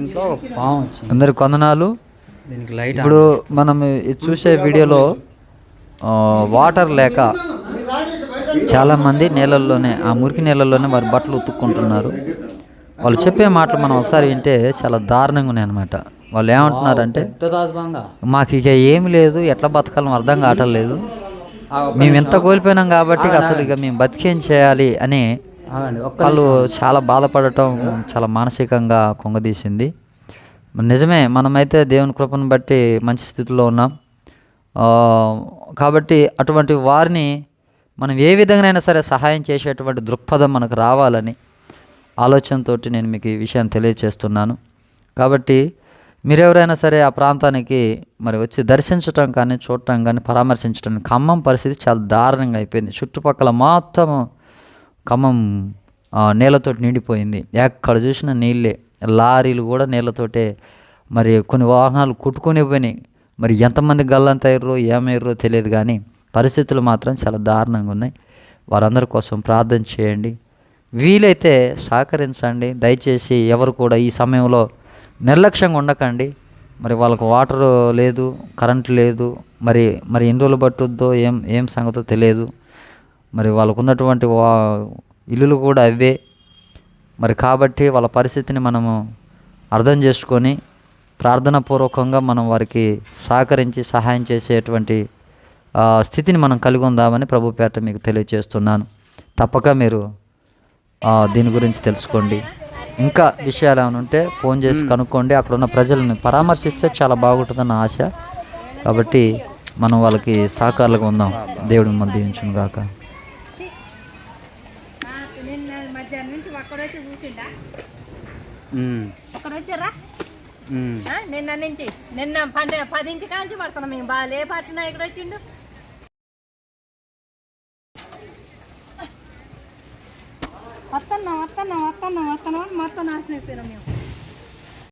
ఇంట్లో పాము వచ్చింది. దీనికి లైట్ ఇప్పుడు మనం చూసే వీడియోలో వాటర్ లేక చాలామంది నీళ్ళల్లోనే ఆ మురికి నీళ్ళల్లోనే వారి బట్టలు ఉతుక్కుంటున్నారు. వాళ్ళు చెప్పే మాటలు మనం ఒకసారి వింటే చాలా దారుణంగా ఉన్నాయి అనమాట వాళ్ళు ఏమంటున్నారంటే మాకు ఇక ఏమి లేదు ఎట్లా బతకాలని అర్థం కావట్లేదు. మేము ఎంత కోల్పోయినాం కాబట్టి అసలు ఇక మేము బతికేం చేయాలి అని వాళ్ళు చాలా బాధపడటం చాలా మానసికంగా కొంగదీసింది. నిజమే మనమైతే దేవుని కృపను బట్టి మంచి స్థితిలో ఉన్నాం. కాబట్టి అటువంటి వారిని మనం ఏ విధంగానైనా సరే సహాయం చేసేటువంటి దృక్పథం మనకు రావాలని ఆలోచనతో నేను మీకు ఈ విషయాన్ని తెలియచేస్తున్నాను. కాబట్టి మీరెవరైనా సరే ఆ ప్రాంతానికి మరి వచ్చి దర్శించటం కానీ చూడటం కానీ పరామర్శించడం ఖమ్మం పరిస్థితి చాలా దారుణంగా అయిపోయింది. చుట్టుపక్కల మొత్తం ఖమ్మం నీళ్ళతోటి నిండిపోయింది. ఎక్కడ చూసినా నీళ్ళే. లారీలు కూడా నీళ్ళతోటే మరి కొన్ని వాహనాలు కొట్టుకొని పోయినాయి. మరి ఎంతమంది గల్లంత అయ్యారో ఏమయ్యారో తెలియదు కానీ పరిస్థితులు మాత్రం చాలా దారుణంగా ఉన్నాయి. వారందరి కోసం ప్రార్థన చేయండి. వీలైతే సహకరించండి. దయచేసి ఎవరు కూడా ఈ సమయంలో నిర్లక్ష్యంగా ఉండకండి. మరి వాళ్ళకు వాటర్ లేదు కరెంట్ లేదు. మరి మరి ఎన్ని రోజులు పట్టుద్దో ఏం ఏం సంగతో తెలియదు. మరి వాళ్ళకు ఉన్నటువంటి వా ఇల్లులు కూడా అవే. మరి కాబట్టి వాళ్ళ పరిస్థితిని మనము అర్థం చేసుకొని ప్రార్థనాపూర్వకంగా మనం వారికి సహకరించి సహాయం చేసేటువంటి స్థితిని మనం కలిగి ఉందామని ప్రభు పేట మీకు తెలియజేస్తున్నాను. తప్పక మీరు దీని గురించి తెలుసుకోండి. ఇంకా విషయాలు ఏమైనా ఉంటే ఫోన్ చేసి కనుక్కోండి. అక్కడ ఉన్న ప్రజలను పరామర్శిస్తే చాలా బాగుంటుందన్న ఆశ. కాబట్టి మనం వాళ్ళకి సహకారులుగా ఉందాం. దేవుడు మిమ్మల్ని దీవించును గాక నిన్న మధ్యాహ్నం నుంచి చూసిండా. నిన్న నుంచి. నిన్న పన్నె పదింటి కాంచి పడుతున్నాం మేము. బాగా ఏ పార్టీ నాయకుడు వచ్చిండు. వస్తున్నాం వస్తున్నాం వస్తున్నాం వస్తున్నాం మొత్తం నాశనం అయిపోయినాం మేము.